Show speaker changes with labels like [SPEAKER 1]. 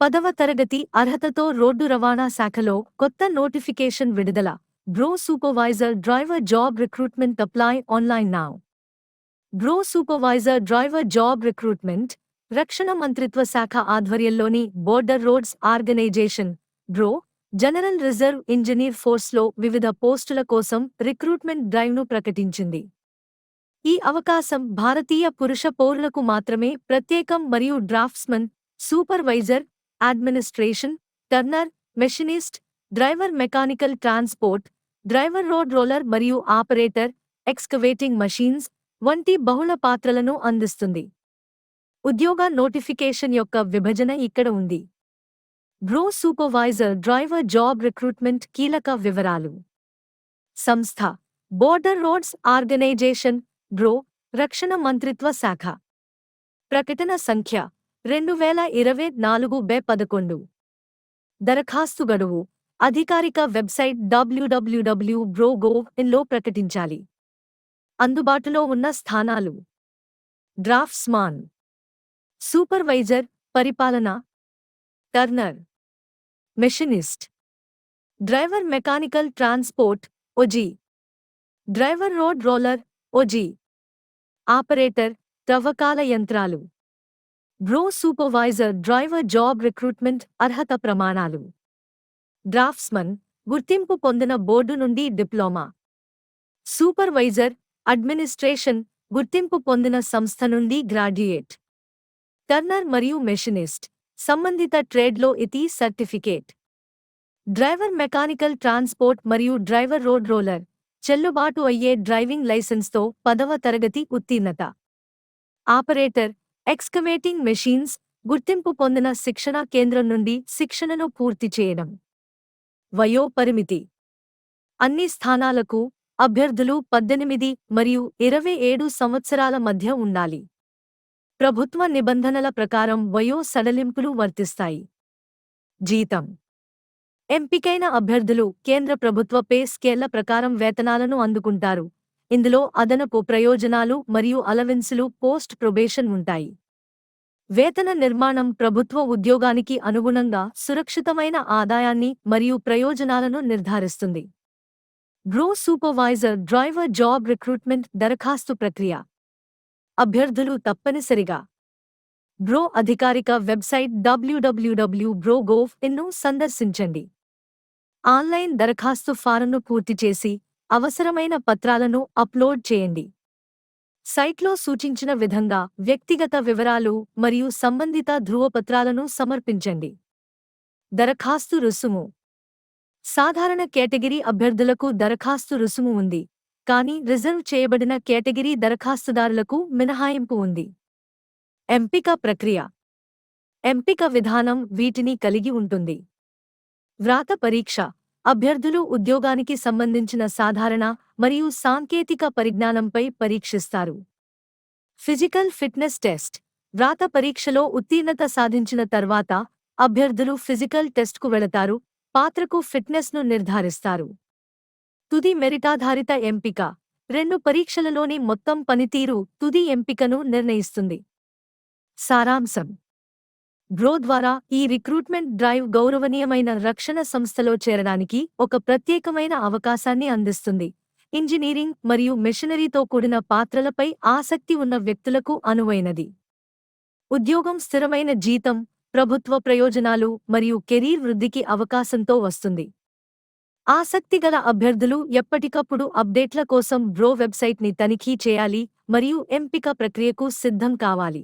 [SPEAKER 1] పదవ తరగతి అర్హతతో రోడ్డు రవాణా శాఖలో కొత్త నోటిఫికేషన్ విడుదల. BRO supervisor driver job recruitment apply online now. BRO supervisor driver job recruitment రక్షణ మంత్రిత్వ శాఖ ఆధ్వర్యంలోని border roads organisation. BRO general reserve engineer ఫోర్స్లో వివిధ పోస్టుల కోసం రిక్రూట్మెంట్ డ్రైవ్ను ప్రకటించింది. ఈ అవకాశం భారతీయ పురుష పౌరులకు మాత్రమే ప్రత్యేకం మరియు draughtsman supervisor administration turner machinist driver mechanical transport driver road roller మరియు ఆపరేటర్ ఎక్స్కవేటింగ్ మషీన్స్ వంటి బహుళ పాత్రలను అందిస్తుంది. ఉద్యోగ నోటిఫికేషన్ యొక్క విభజన ఇక్కడ ఉంది. BRO supervisor driver job recruitment కీలక వివరాలు. సంస్థ బోర్డర్ రోడ్స్ ఆర్గనైజేషన్ బ్రో రక్షణ మంత్రిత్వ శాఖ. ప్రకటన సంఖ్య రెండు వేల ఇరవై నాలుగు బే పదకొండు. దరఖాస్తు గడువు. అధికారిక వెబ్సైట్ డబ్ల్యూడబ్ల్యూడబ్ల్యూ బ్రోగోవ్ ఇన్లో ప్రకటించాలి. అందుబాటులో ఉన్న స్థానాలు. డ్రాఫ్ట్స్మాన్. సూపర్వైజర్ పరిపాలన. Turner. Machinist. Driver mechanical transport OG. Driver road roller OG operator త్రవ్వకాల యంత్రాలు. BRO supervisor driver job recruitment అర్హత ప్రమాణాలు. డ్రాఫ్ట్స్మన్ గుర్తింపు పొందిన బోర్డు నుండి డిప్లొమా. సూపర్వైజర్ అడ్మినిస్ట్రేషన్ గుర్తింపు పొందిన సంస్థ నుండి గ్రాడ్యుయేట్. టర్నర్ మరియు మెషినిస్ట్ సంబంధిత ట్రేడ్లో ITI certificate. Driver mechanical transport మరియు డ్రైవర్ రోడ్ రోలర్ చెల్లుబాటు అయ్యే డ్రైవింగ్ లైసెన్స్తో పదవ తరగతి ఉత్తీర్ణత. ఆపరేటర్ ఎక్స్కవేటింగ్ మెషీన్స్ గుర్తింపు పొందిన శిక్షణా కేంద్రం నుండి శిక్షణను పూర్తి చేయడం. వయో పరిమితి అన్ని స్థానాలకు అభ్యర్థులు పద్దెనిమిది మరియు ఇరవై ఏడు సంవత్సరాల మధ్య ఉండాలి. ప్రభుత్వ నిబంధనల ప్రకారం వయో సడలింపులు వర్తిస్తాయి. జీతం. ఎంపికైన అభ్యర్థులు కేంద్ర ప్రభుత్వ పే స్కేళ్ళ ప్రకారం వేతనాలను అందుకుంటారు. ఇందులో అదనపు ప్రయోజనాలు మరియు అలవెన్సులు పోస్ట్ ప్రొబేషన్ ఉంటాయి. వేతన నిర్మాణం ప్రభుత్వ ఉద్యోగానికి అనుగుణంగా సురక్షితమైన ఆదాయాన్ని మరియు ప్రయోజనాలను నిర్ధారిస్తుంది. Bro supervisor driver job recruitment దరఖాస్తు ప్రక్రియ. అభ్యర్థులు తప్పనిసరిగా. బ్రో అధికారిక website WWW bro gov in సందర్శించండి. ఆన్లైన్ దరఖాస్తు ఫారంను పూర్తి చేసి అవసరమైన పత్రాలను అప్లోడ్ చేయండి. సైట్లో సూచించిన విధంగా వ్యక్తిగత వివరాలు మరియు సంబంధిత ధృవపత్రాలను సమర్పించండి. దరఖాస్తు రుసుము. సాధారణ కేటగిరీ అభ్యర్థులకు దరఖాస్తు రుసుము ఉంది కానీ రిజర్వ్ చేయబడిన కేటగిరీ దరఖాస్తుదారులకు మినహాయింపు ఉంది. ఎంపిక ప్రక్రియ. ఎంపిక విధానం వీటిని కలిగి ఉంటుంది. వ్రాత పరీక్ష. అభ్యర్థులు ఉద్యోగానికి సంబంధించిన సాధారణ మరియు సాంకేతిక పరిజ్ఞానంపై పరీక్షిస్తారు. Physical fitness test. వ్రాత పరీక్షలో ఉత్తీర్ణత సాధించిన తర్వాత అభ్యర్థులు ఫిజికల్ టెస్ట్కు వెళతారు పాత్రకు ఫిట్నెస్ను నిర్ధారిస్తారు. తుది మెరిటాధారిత ఎంపిక. రెండు పరీక్షలలోని మొత్తం పనితీరు తుది ఎంపికను నిర్ణయిస్తుంది. సారాంశం. బ్రో ద్వారా ఈ రిక్రూట్మెంట్ డ్రైవ్ గౌరవనీయమైన రక్షణ సంస్థలో చేరడానికి ఒక ప్రత్యేకమైన అవకాశాన్ని అందిస్తుంది. ఇంజనీరింగ్ మరియు మెషనరీతో కూడిన పాత్రలపై ఆసక్తి ఉన్న వ్యక్తులకు అనువైనది. ఉద్యోగం స్థిరమైన జీతం ప్రభుత్వ ప్రయోజనాలు మరియు కెరీర్ వృద్ధికి అవకాశంతో వస్తుంది. ఆసక్తిగల అభ్యర్థులు ఎప్పటికప్పుడు అప్డేట్ల కోసం బ్రో వెబ్సైట్ని తనిఖీ చేయాలి మరియు ఎంపిక ప్రక్రియకు సిద్ధం కావాలి.